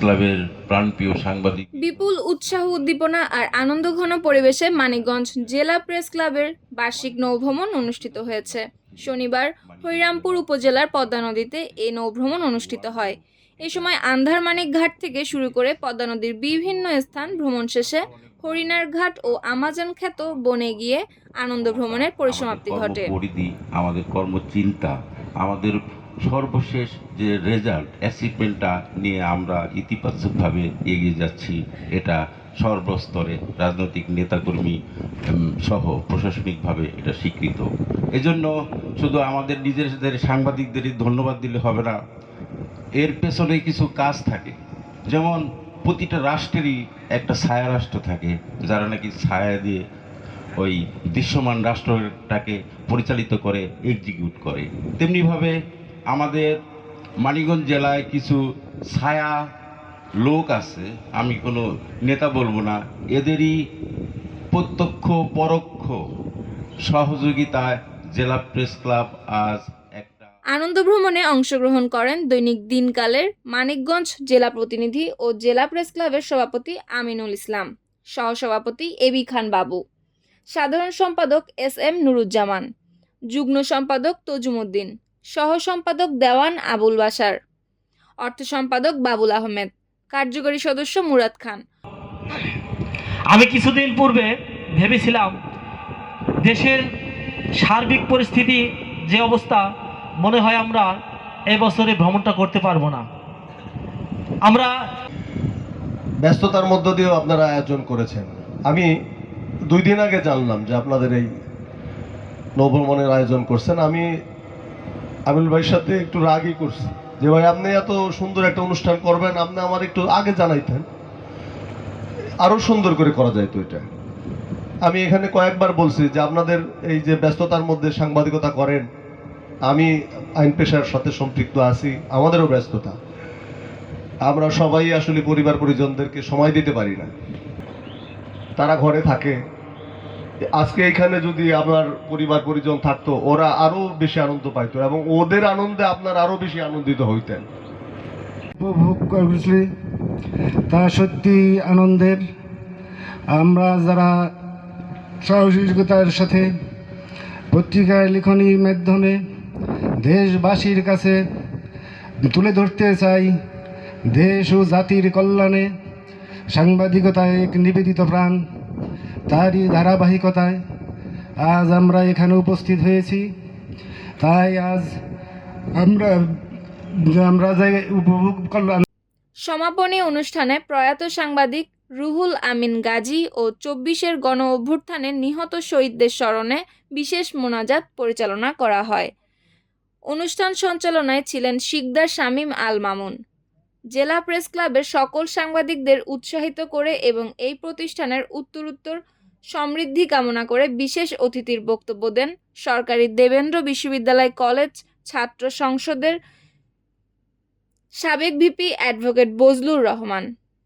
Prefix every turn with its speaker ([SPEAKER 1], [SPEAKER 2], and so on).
[SPEAKER 1] ক্লাবের প্রাণপ্রিয় সাংবাদিক।
[SPEAKER 2] বিপুল উৎসাহ উদ্দীপনা আর আনন্দঘন পরিবেশে মানিকগঞ্জ জেলা প্রেস ক্লাবের বার্ষিক নৌভ্রমণ অনুষ্ঠিত হয়েছে। শনিবার হরিরামপুর উপজেলার পদ্মা নদীতে এই নৌভ্রমণ অনুষ্ঠিত হয়। এ সময় আন্ধারমানিক ঘাট থেকে শুরু করে পদ্মা নদীর বিভিন্ন স্থান ভ্রমণ শেষে হরিণার ঘাট ও আমাজন খ্যাত বনে গিয়ে আনন্দ ভ্রমণের পরিসমাপ্তি ঘটে।
[SPEAKER 1] আমাদের কর্মচিন্তা আমাদের সর্বশেষ যে রেজাল্ট অ্যাচিভমেন্টটা নিয়ে আমরা ইতিবাচকভাবে এগিয়ে যাচ্ছি, এটা সর্বস্তরে রাজনৈতিক নেতাকর্মী সহ প্রশাসনিকভাবে এটা স্বীকৃত। এজন্য শুধু আমাদের নিজেদের সাংবাদিকদেরই ধন্যবাদ দিলে হবে না, এর পেছনে কিছু কাজ থাকে। যেমন প্রতিটা রাষ্ট্রেরই একটা ছায়া রাষ্ট্র থাকে, যারা নাকি ছায়া দিয়ে ওই দৃশ্যমান রাষ্ট্রটাকে পরিচালিত করে এক্সিকিউট করে। তেমনিভাবে আমাদের মানিকগঞ্জ জেলায় কিছু ছায়া লোক আছে, আমি কোনো নেতা বলব না, এদেরই প্রত্যক্ষ, পরোক্ষ সহযোগিতায় জেলা প্রেস ক্লাব আজ
[SPEAKER 2] আনন্দ ভ্রমণে অংশগ্রহণ করেন দৈনিক দিনকালের মানিকগঞ্জ জেলা প্রতিনিধি ও জেলা প্রেস ক্লাবের সভাপতি আমিনুল ইসলাম, সহসভাপতি এবি খান বাবু, সাধারণ সম্পাদক এস এম নুরুজ্জামান, যুগ্ম সম্পাদক তজুমুদ্দিন সহ সম্পাদক দেওয়ান আবুল বাসার অর্থ সম্পাদক বাবুল আহমেদ। কার্যকরী সদস্য মুরাদ খান।
[SPEAKER 3] আমি কিছুদিন পূর্বে ভেবেছিলাম দেশের সার্বিক পরিস্থিতি যে অবস্থা মনে হয় আমরা এবছরে ভ্রমণটা করতে পারব না। আমরা
[SPEAKER 4] ব্যস্ততার মধ্য দিয়েও আপনারা আয়োজন করেছেন। আমি দুই দিন আগে জানলাম যে আপনাদের এই নৌভ্রমণের আয়োজন করছেন। আমি আমিল ভাইয়ের সাথে একটু রাগই করছি। যে ভাই, আপনি এত সুন্দর একটা অনুষ্ঠান করবেন, আপনি আমার একটু আগে জানাইতেন। আরও সুন্দর করে করা যায় তো এটা। আমি এখানে কয়েকবার বলছি যে আপনাদের এই যে ব্যস্ততার মধ্যে সাংবাদিকতা করেন, আমি আইন পেশার সাথে সম্পৃক্ত আছি, আমাদেরও ব্যস্ততা। আমরা সবাই আসলে পরিবার পরিজনদেরকে সময় দিতে পারি না। তারা ঘরে থাকে আজকে এখানে যদি আমার পরিবার পরিজন থাকতো, ওরা আরও বেশি আনন্দ পাইতো এবং ওদের আনন্দে আপনার আরও বেশি আনন্দিত হইতেন।
[SPEAKER 5] উপভোগ করেছি। তা সত্যি আনন্দের। আমরা যারা সহযোগিতার সাথে পত্রিকায় লিখনির মাধ্যমে দেশবাসীর কাছে তুলে ধরতে চাই, দেশ ও জাতির কল্যাণে সাংবাদিকতায় এক নিবেদিত প্রাণ। তারই ধারাবাহিকতায় আজ আমরা এখানে উপস্থিত হয়েছি। তাই আজ আমরা আমরা যাই উপভোগ করলাম।
[SPEAKER 2] সমাপনী অনুষ্ঠানে প্রয়াত সাংবাদিক রুহুল আমিন গাজী ও চব্বিশের গণ অভ্যুত্থানে নিহত শহীদদের স্মরণে বিশেষ মোনাজাত পরিচালনা করা হয়। অনুষ্ঠান সঞ্চালনায় ছিলেন শিকদার শামীম আল মামুন। জেলা প্রেস ক্লাবের সকল সাংবাদিকদের উৎসাহিত করে এবং এই প্রতিষ্ঠানের উত্তরোত্তর সমৃদ্ধি কামনা করে বিশেষ অতিথির বক্তব্য দেন সরকারি দেবেন্দ্র বিশ্ববিদ্যালয় কলেজ ছাত্র সংসদের সাবেক ভিপি অ্যাডভোকেট বজলুর রহমান।